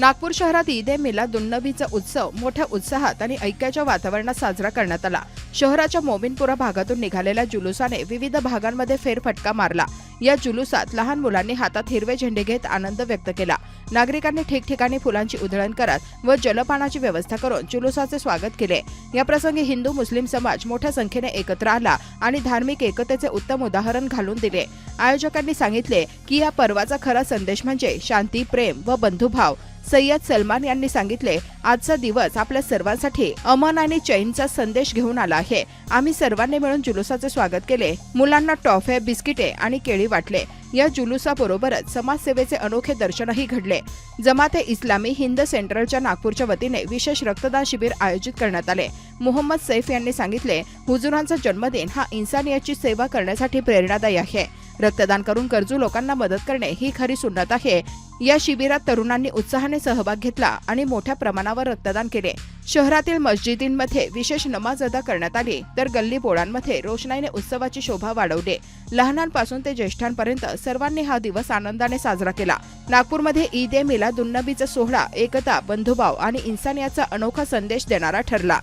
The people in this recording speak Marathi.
नागपूर शहरात ईद ए मिलादुन्नबीचा उत्सव मोठ्या उत्साहात आणि ऐक्याच्या वातावरणात साजरा करण्यात आला. शहराच्या मोमिनपुरा भागातून निघालेल्या जुलुसाने विविध भागांमध्ये फेरफटका मारला. या जुलुसात लहान मुलांनी हातात हिरवे झेंडे घेत आनंद व्यक्त केला. नागरिकांनी ठिकठिकाणी फुलांची उधळण करत व जलपानाची व्यवस्था करून जुलुसाचे स्वागत केले. याप्रसंगी हिंदू मुस्लिम समाज मोठ्या संख्येने एकत्र आला आणि धार्मिक एकतेचे उत्तम उदाहरण घालून दिले. आयोजकांनी सांगितले की या पर्वाचा खरा संदेश म्हणजे शांती प्रेम व बंधुभाव. सय्यद सलमान यांनी सांगितले आजचा दिवस आपल्या सर्वांसाठी अमन आणि चैनचा संदेश घेऊन आला आहे. आम्ही सर्वांनी मिळून जुलुसाचे स्वागत केले. मुलांना टॉफे बिस्किटे आणि केळी वाटले. या जुलुसाबरोबरच समाजसेवेचे अनोखे दर्शनही घडले. जमाते इस्लामी हिंद सेंट्रलच्या नागपूरच्या वतीने विशेष रक्तदान शिबिर आयोजित करण्यात आले. मोहम्मद सैफ यांनी सांगितले हुजुरांचा जन्मदिन हा इन्सानियाची सेवा करण्यासाठी प्रेरणादायी आहे. रक्तदान करून गरजू लोकांना मदत करणे ही खरी सुन्नत आहे. या शिबिरात तरुणांनी उत्साहाने सहभाग घेतला आणि मोठ्या प्रमाणावर रक्तदान केले. शहरातील मस्जिदींमध्ये विशेष नमाज अदा करण्यात आली तर गल्ली बोळांमध्ये रोषणाईने उत्सवाची शोभा वाढवली. लहानांपासून ते ज्येष्ठांपर्यंत सर्वांनी हा दिवस आनंदाने साजरा केला. नागपूरमध्ये ईद ए मिलादुन्नबीचा सोहळा एकता बंधुभाव आणि इन्सानियाचा अनोखा संदेश देणारा ठरला.